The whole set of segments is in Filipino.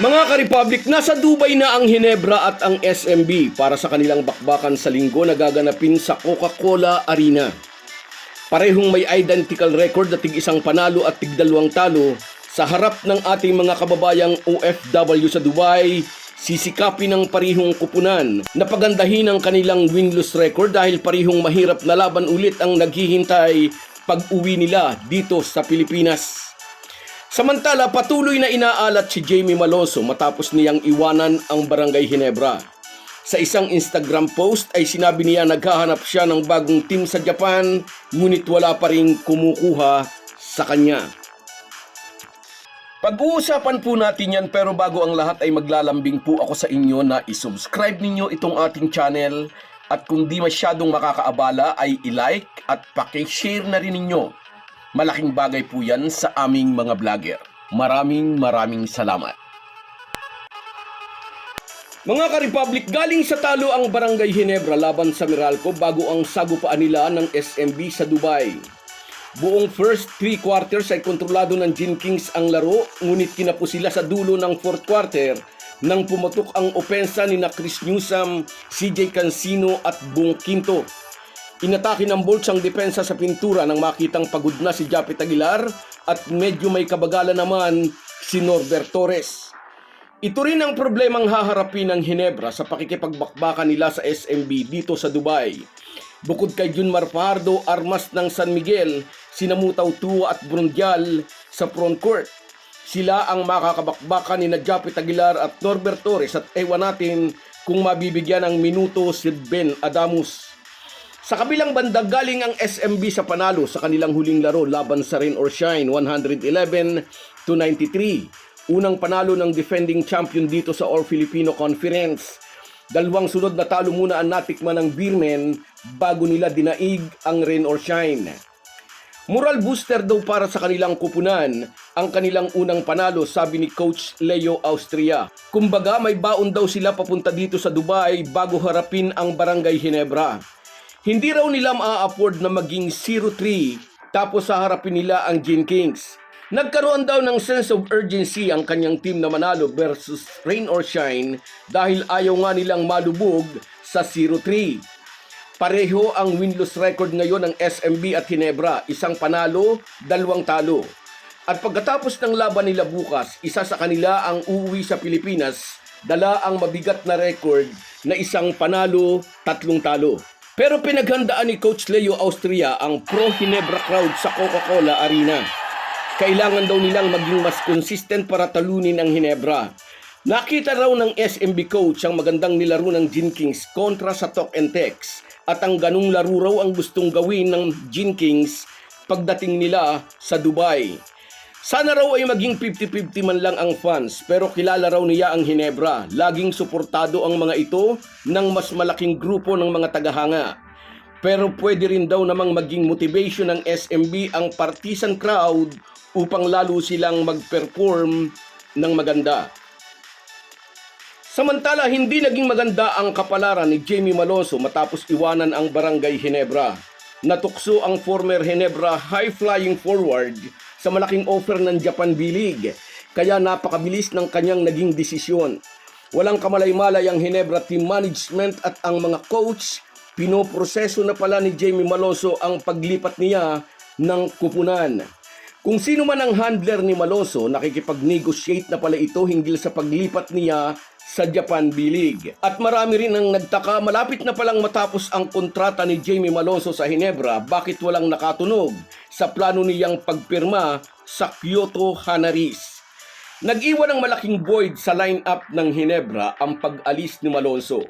Mga ka-Republic, nasa Dubai na ang Hinebra at ang SMB para sa kanilang bakbakan sa linggo na gaganapin sa Coca-Cola Arena. Parehong may identical record na tig isang panalo at tig dalawang talo sa harap ng ating mga kababayang OFW sa Dubai, sisikapin ng parihong kupunan. Napagandahin ang kanilang win-lose record dahil parihong mahirap na laban ulit ang naghihintay pag-uwi nila dito sa Pilipinas. Samantala, patuloy na inaalat si Jamie Maloso matapos niyang iwanan ang Barangay Hinebra. Sa isang Instagram post ay sinabi niya naghahanap siya ng bagong team sa Japan ngunit wala pa rin kumukuha sa kanya. Pag-uusapan po natin yan pero bago ang lahat ay maglalambing po ako sa inyo na isubscribe ninyo itong ating channel at kung di masyadong makakaabala ay i-like at pakishare na rin ninyo. Malaking bagay po yan sa aming mga vlogger. Maraming maraming salamat. Mga ka-Republic, galing sa talo ang Barangay Hinebra laban sa Meralco bago ang sagupaan nila ng SMB sa Dubai. Buong first three quarters ay kontrolado ng Gin Kings ang laro, ngunit kinapo sila sa dulo ng fourth quarter nang pumatok ang opensa ni na Chris Newsom, CJ Cancino at Bung Quinto. Inatake ng Bolts ang depensa sa pintura nang makitang pagod na si Japet Aguilar at medyo may kabagalan naman si Norbert Torres. Ito rin ang problemang haharapin ng Hinebra sa pakikipagbakbakan nila sa SMB dito sa Dubai. Bukod kay Junmar Fajardo, armas ng San Miguel, sinamutaw Tua at Brundial sa front court. Sila ang makakabakbakan ni na Japet Aguilar at Norbert Torres at ewan natin kung mabibigyan ng minuto si Ben Adamus. Sa kabilang banda, galing ang SMB sa panalo sa kanilang huling laro laban sa Rain or Shine 111 to 93. Unang panalo ng defending champion dito sa All Filipino Conference. Dalawang sunod na talo muna ang natikman ng Beermen bago nila dinaig ang Rain or Shine. Moral booster daw para sa kanilang kupunan ang kanilang unang panalo sabi ni Coach Leo Austria. Kumbaga may baon daw sila papunta dito sa Dubai bago harapin ang Barangay Hinebra. Hindi raw nila ma-afford na maging 0-3 tapos sa harapin nila ang Gin Kings. Nagkaroon daw ng sense of urgency ang kanyang team na manalo versus Rain or Shine dahil ayaw nga nilang malubog sa 0-3. Pareho ang win-lose record ngayon ng SMB at Hinebra, isang panalo, dalawang talo. At pagkatapos ng laban nila bukas, isa sa kanila ang uuwi sa Pilipinas, dala ang mabigat na record na isang panalo, tatlong talo. Pero pinaghandaan ni Coach Leo Austria ang Pro Hinebra crowd sa Coca-Cola Arena. Kailangan daw nilang maging mas consistent para talunin ang Hinebra. Nakita raw ng SMB coach ang magandang nilaro ng Gin Kings kontra sa Talk and Text at ang ganung laro raw ang gustong gawin ng Gin Kings pagdating nila sa Dubai. Sana raw ay maging 50-50 man lang ang fans pero kilala raw niya ang Hinebra. Laging suportado ang mga ito ng mas malaking grupo ng mga tagahanga. Pero pwede rin daw namang maging motivation ng SMB ang partisan crowd upang lalo silang mag-perform ng maganda. Samantala, hindi naging maganda ang kapalaran ni Jamie Maloso matapos iwanan ang Barangay Hinebra. Natukso ang former Hinebra high-flying forward sa malaking offer ng Japan B-League, kaya napakabilis ng kanyang naging desisyon. Walang kamalay-malay ang Hinebra team management at ang mga coach, pinoproseso na pala ni Jamie Maloso ang paglipat niya ng kupunan. Kung sino man ang handler ni Maloso, nakikipag-negotiate na pala ito hinggil sa paglipat niya sa Japan B-League. At marami rin ang nagtaka, malapit na palang matapos ang kontrata ni Jamie Malonzo sa Hinebra, bakit walang nakatunog sa plano niyang pagpirma sa Kyoto Hanaris. Nag-iwan ng malaking void sa lineup ng Hinebra ang pag-alis ni Malonzo.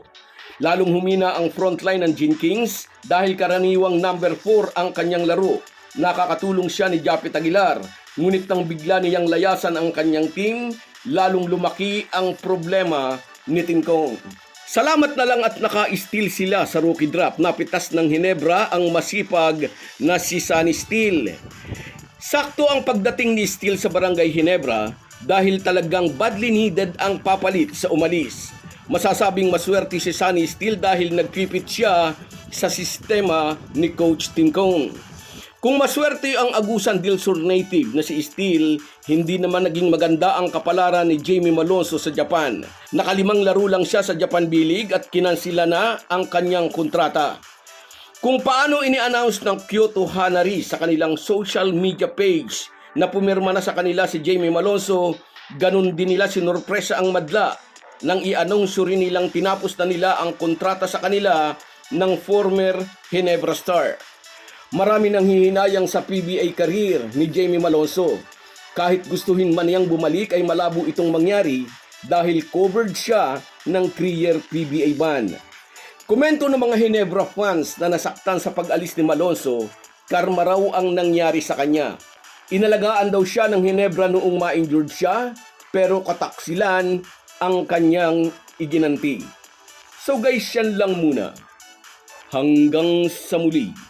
Lalong humina ang frontline ng Gin Kings dahil karaniwang number 4 ang kanyang laro. Nakakatulong siya ni Japet Aguilar, ngunit nang bigla niyang layasan ang kanyang team, lalong lumaki ang problema ni Tinkong. Salamat na lang at naka-steal sila sa rookie draft. Napitas ng Hinebra ang masipag na si Sunny Steele. Sakto ang pagdating ni Steele sa Barangay Hinebra dahil talagang badly needed ang papalit sa umalis. Masasabing maswerte si Sunny Steele dahil nagpipit siya sa sistema ni Coach Tinkong. Kung maswerte ang Agusan del Sur native na si Steele, hindi naman naging maganda ang kapalaran ni Jamie Malonzo sa Japan. Nakalimang laro lang siya sa Japan B-League at kinansila na ang kanyang kontrata. Kung paano ini-announce ng Kyoto Hanari sa kanilang social media page na pumirma na sa kanila si Jamie Malonzo, ganun din nila sinurpresa ang madla nang i-announce rin nilang tinapos na nila ang kontrata sa kanila ng former Ginebra Star. Marami nang hihinayang sa PBA career ni Jamie Malonzo. Kahit gustuhin man niyang bumalik ay malabo itong mangyari dahil covered siya ng 3-year PBA ban. Komento ng mga Ginebra fans na nasaktan sa pag-alis ni Malonzo, karma raw ang nangyari sa kanya. Inalagaan daw siya ng Ginebra noong ma-injured siya, pero kataksilan ang kanyang iginanti. So guys, yan lang muna. Hanggang sa muli.